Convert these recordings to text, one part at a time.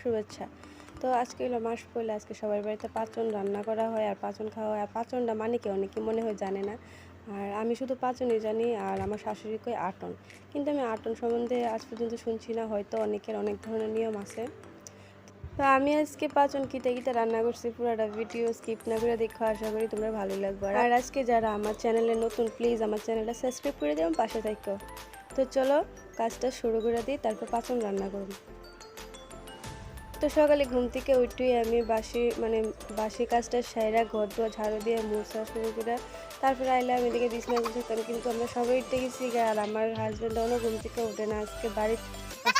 শুভেচ্ছা। তো আজকে হলো মাস পড়লে আজকে সবার বাড়িতে পাঁচন রান্না করা হয় আর পাঁচন খাওয়া হয়। আর পাঁচনটা মানে কি অনেকে মনে হয় জানে না। আর আমি শুধু পাঁচনই জানি আর আমার শাশুড়ি কই আটন কিন্তু আমি আটন সম্বন্ধে আজ পর্যন্ত শুনছি না, হয়তো অনেকের অনেক ধরনের নিয়ম আছে। তো আমি আজকে পাঁচন কিতে কিতে রান্না করছি, পুরোটা ভিডিও স্কিপ না করে দেখো, আশা করি তোমরা ভালো লাগবে। আর আজকে যারা আমার চ্যানেলে নতুন, প্লিজ আমার চ্যানেলটা সাবস্ক্রাইব করে দেবেন পাশে থাকো। তো চলো কাজটা শুরু করে দিই, তারপর পাঁচন রান্না করব। তো সকালে ঘুম থেকে উঠেই আমি বাসি মানে বাসি কাজটা সাইরা ঘর দোয়া ঝাড়ু দিয়ে মুছা শুরু করে তারপরে আইলাম এদিকে বিছনা গুছাতাম কিন্তু আমরা সবাই উঠতে গেছি আর আমার হাজব্যান্ড অন্য ঘুম থেকে উঠে না। আজকে বাড়ির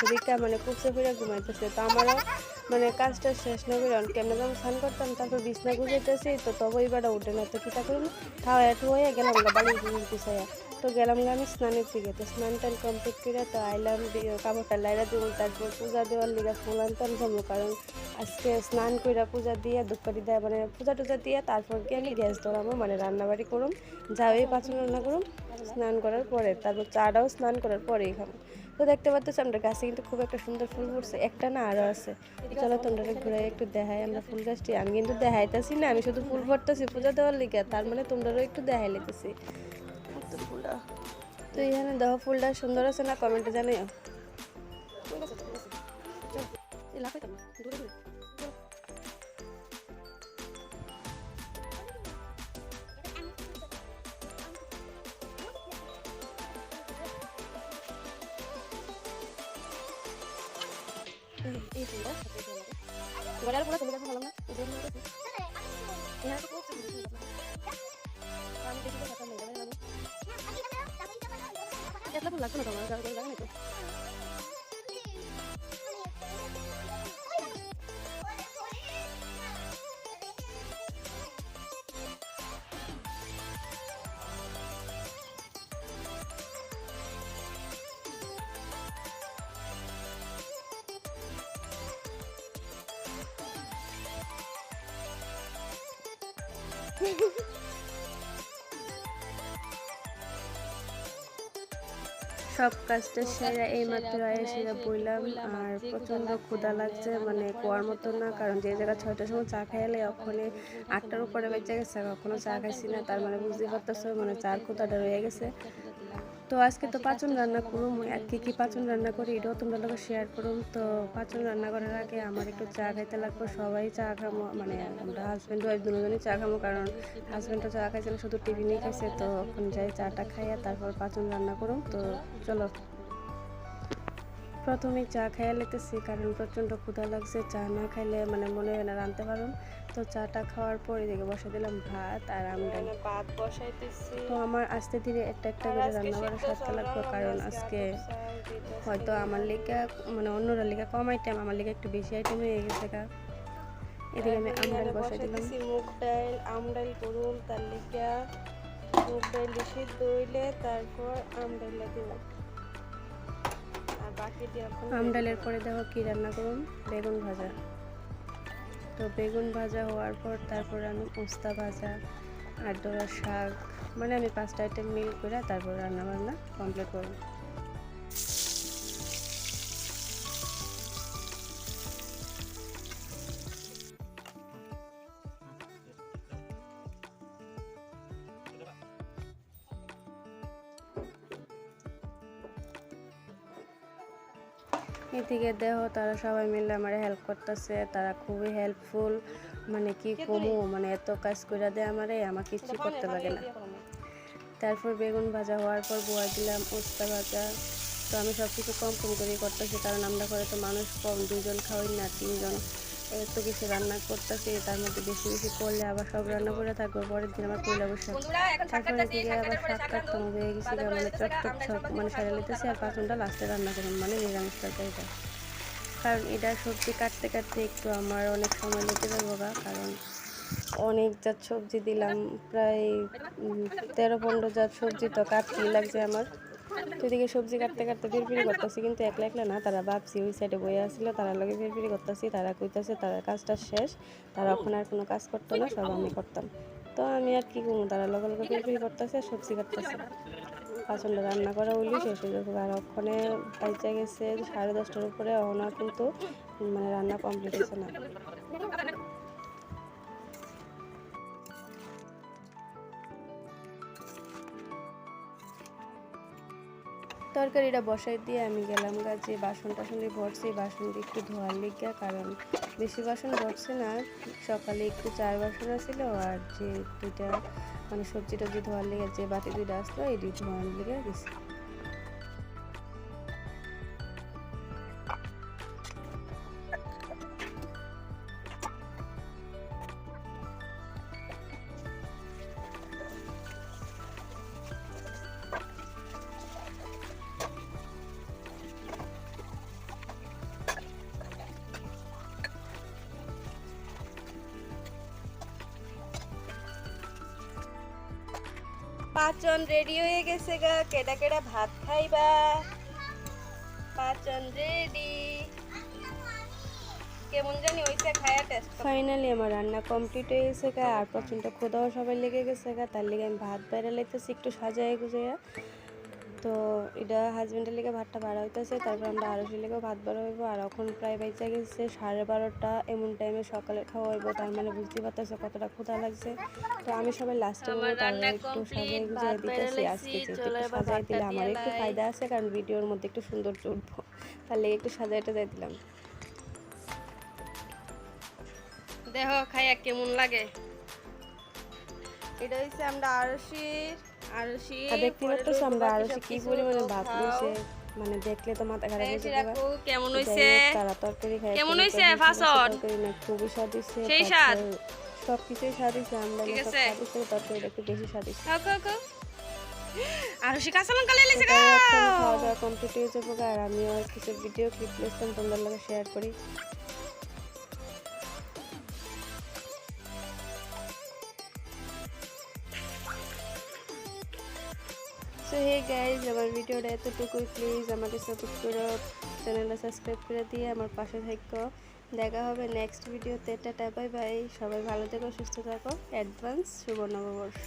দিকটা মানে কুপসে ফিরে ঘুমাইতেছে। তো আমারও মানে কাজটা শেষ না করে কেমন যেমন স্নান করতাম, তারপর বিছনা গুছাইতেছি, তো তবে এবার উঠে না। তো কীটা করুন খাওয়া একটু হয়ে গেলাম বাড়ির পিছাইয়া তো গেলাম আমি স্নানের দিকে। তো স্নান টান কমপ্লিট করে তো আইলাম কাপড়টা লাইরা দিব, তারপর পূজা দেওয়ার লিগা ফুল আনতাম যাব কারণ আজকে স্নান কইরা পূজা দিয়ে, দুপুরি দেয় মানে পূজা টুজা দিয়ে তারপর কি আমি গ্যাস ধরাবো মানে রান্নাবাড়ি করুম, যাওয়াই পাচন রান্না করুম, স্নান করার পরে, তারপর চাটাও স্নান করার পরেই খাব। তো দেখতে পাচ্ছ আমরা গাছে কিন্তু খুব একটা সুন্দর ফুল ফুটছে, একটা না আরও আছে। চলো তোমরা ঘুরে একটু দেখাই, আমরা ফুল গাছটি, আমি কিন্তু দেখাইতেছি না, আমি শুধু ফুল ফুটতেছি পূজা দেওয়ার লিগে, তার মানে তোমরাও একটু দেখাই লেতেছি তো ফুলটা। তো এখানে দেখো ফুলটা সুন্দর আছে না, কমেন্টে জানাইও এই ফুলটা গড়ার পুরো তুমি দেখো ভালো না এতলা ফুল লাগছে না তোমার জায়গা জায়গা নেই তো সব কাজটা সেরা এই মাত্র সেরা বইলাম আর প্রচণ্ড ক্ষুধা লাগছে মানে কোয়ার মতো না কারণ যে জায়গা ছয়টার সময় চা খাইলে ওখানে আটটার উপরে বেঁচে গেছে কখনো চা খাইছি না তার মানে বুঝতে পারতেছো মানে চার ক্ষুধাটা রয়ে গেছে। তো আজকে তো পাচন রান্না করুম আর কি কি পাচন রান্না করি এটাও তোমরা লোক শেয়ার করুম। তো পাচন রান্না করার আগে আমার একটু চা খাইতে লাগবো, সবাই চা খামো মানে আমরা হাজব্যান্ড ওয়াইফ দুজনই চা খামো, কারণ হাজব্যান্ডও চা খাইছিল, শুধু টিভি নিয়ে খাইছে, তো এখন যাই চাটা খাইয়া তারপর পাচন রান্না করুম। তো চলো প্রথমে চা খাইয়া লেতেছি কারণ প্রচণ্ড ক্ষুধা লাগছে। চা না খাইলে মানে মনে হয় না রাঁধতে পারুন তো চাটা খাওয়ার পর এদিকে বসে দিলাম ভাত আর আমডাল ভাত বসাইতেছি। তো আমার আস্তে ধীরে একটা একটা করে রান্না করা সারতে লাগবে কারণ আজকে হয়তো আমার লেখা মানে অন্যরা লেগা কম আইটেম আমার লেগে একটু বেশি আইটেম হয়ে গেছে গা। এদিকে আমি আমডাল বসাই দিলাম। মুগ ডাল আম ডাল করুন তার লিগা মুগ ডাল সিদ্ধ হইলে তারপর আম ডাল দিব। এখন আমডালের পরে দেখো কি রান্না করুন বেগুন ভাজা। তো বেগুন ভাজা হওয়ার পর তারপর আমি পোস্তা ভাজা আর ডোরা শাক মানে আমি পাঁচটা আইটেম মিল করে তারপর রান্না বান্না কমপ্লিট করব। এদিকে দেহ তারা সবাই মিলে আমার হেল্প করতেছে তারা খুবই হেল্পফুল মানে কি কমু? মানে এত কাজ করে দেয় আমারে আমার কিছু করতে লাগে না। তারপর বেগুন ভাজা হওয়ার পর বোয়া দিলাম উস্তা ভাজা। তো আমি সব কিছু কম কম করেই করতেছি কারণ আমরা ঘরে তো মানুষ কম দুজন খাওয়াই না তিনজন। এত কিছু রান্না করতেছি তার মধ্যে বেশি বেশি করলে আবার সব রান্না করে থাকব পরের দিন আমার পয়লা বসে তারপরে দিকে আবার শাক কাটতাম হয়ে গেছি মানে চটচট সব মানে সারা নিতেছি আর পাঁচনটা লাস্টে রান্না করুন মানে নিরামিষ তরকারিটা। কারণ এটা সবজি কাটতে কাটতে একটু আমার অনেক সময় লেগে যাব গা কারণ অনেক জাত সবজি দিলাম প্রায় তেরো পনেরো জাত সবজি তো কাটতেই লাগছে আমার। তো এদিকে সবজি কাটতে কাটতে ফিরফিরি করতেছি, কিন্তু একলা একলা না, তারা ভাবছি ওই সাইডে বয়ে আসছিল তারা লগে ফিরফিরি করতেছি, তারা কইতাছে তারা কাজটা শেষ, তারা ওখানে আর কোনো কাজ করতো না, সব আমি করতাম। তো আমি আর কি করব তারা লগে লগে ফিরফিরি করতেছে, সবজি কাটতেছে। পাচন্ড রান্না করা হইলি শেষ হয়ে যাবে আর ওখানে পাইচা গেছে সাড়ে দশটার উপরে ওনা কিন্তু মানে রান্না কমপ্লিট হয়েছে না। তরকারিটা বসাই দিয়ে আমি গেলাম গা যে বাসন টাসন ভরছি বাসন দিয়ে একটু ধোয়ার লিগা, কারণ বেশি বাসন ভরছে না। সকালে একটু চার বাসন আসিল আর যে দুইটা মানে সবজি টবজি ধোয়ার লেগে, যে বাতি দুইটা আসলো এই দুই ধোয়ার লেগে গেছে। পাঁচজন রেডি হয়ে গেছে গা। কেডা কেডা ভাত খাইবা? পাঁচজন রেডি কেমন জানি ওইটা খায়া টেস্ট ফাইনালি আমার রান্না কমপ্লিট হয়ে গেছে গা। আর প্রচণ্ড খোদাও সবাই লেগে গেছে গা। তার লেগে আমি ভাত বাইরে লাইতেছি, একটু সাজাই গুজাইয়া তো এটা হাজবেন্ডের লেগে ভাতটা বাড়া হইতেছে তারপর আমরা আরসি লেগেও ভাত বাড়া হইব আর এখন প্রায় বাইচা গেছে সাড়ে বারোটা এমন টাইমে সকালে খাওয়া হইব তার মানে বুঝতে পারতেছে কতটা ক্ষুধা লাগছে। তো আমি সবাই লাস্টে একটু সাজাই দিতেছি আজকে যেহেতু একটু সাজাই দিলে আমার একটু ফায়দা আছে কারণ ভিডিওর মধ্যে একটু সুন্দর তার লেগে একটু সাজাইটা যাই দিলাম। দেখো খাইয়া কেমন লাগে? এটা হচ্ছে আমরা আরশির আরশি আর দেখতে পাচ্ছ আমরা আরও কি পরিমাণে ভাত নিয়েছে মানে দেখলে তো মাথা খারাপ হয়ে যাবে। কেমন হইছে তারা তরকারি খায় কেমন হইছে, তরকারি না খুবই স্বাদ হইছে সেই স্বাদ? সব কিছুই স্বাদ হইছে আমরা ঠিক আছে। তরকারিটা একটু বেশি স্বাদ হইছে খাও খাও। খাও কাঁচা লঙ্কা লেলে তো খাওয়া দাওয়া কমপ্লিট হয়ে যাব আর আমিও কিছু ভিডিও ক্লিপ লিখতাম তোমাদের লগে শেয়ার করি। সো হে গাইজ আমার ভিডিওটা এতটুকুই প্লিজ আমাকে সাপোর্ট করো চ্যানেলটা সাবস্ক্রাইব করে দিয়ে আমার পাশে থাকো। দেখা হবে নেক্সট ভিডিওতে টাটা বাই বাই সবাই ভালো থেকো, সুস্থ থাকো। অ্যাডভান্স শুভ নববর্ষ।